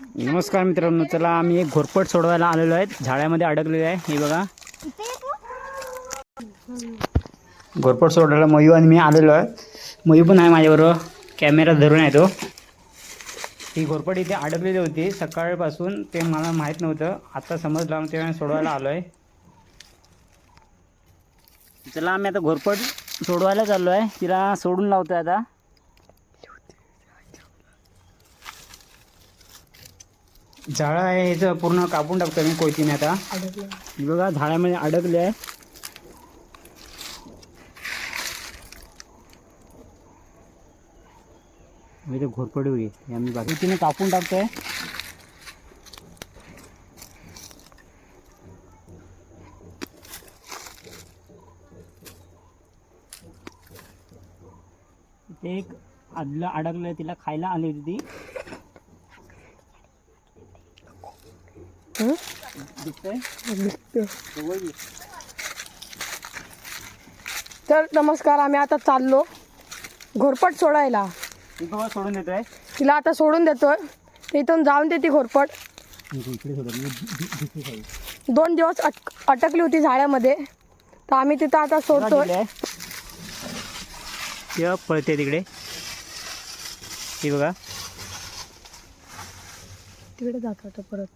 नमस्कार मित्रांनो चला आम्ही एक घोरपट सोडवायला आलेलो आहे झाडामध्ये अडकलेलो आहे. हे बघा. घोरपट सोडवायला मयू आणि मी आलेलो आहे. मयू पण आहे माझ्याबरोबर. कॅमेरा धरून आहे तो. ही घोरपट इथे अडकलेली होती. सकाळपासून ते मला माहीत नव्हतं. आता समजलं तेव्हा सोडवायला आलो आहे चला आम्ही आता घोरपट सोडवायला चाललो आहे तिला सोडून लावतो आहे आता. झाडं आहे ह्याचं पूर्ण कापून टाकतो मी कोयतीने आता. बघा झाडामध्ये अडकले आहे इथे घोरपडी होई हे आम्ही बाकी तिने कापून टाकतोय. इथे एक आदला अडकलं तिला खायला आली होती ती. तर नमस्कार आम्ही आता चाललो. घोरपट सोडायला. सोडून देतोय. तिला आता सोडून देतोय. ते इथून जाऊन देते घोरपट. दोन दिवस अट अटकली होती झाडामध्ये. तर आम्ही तिथं आता सोडतोय. पळते तिकडे. ती बघा. तिकडे जातो परत.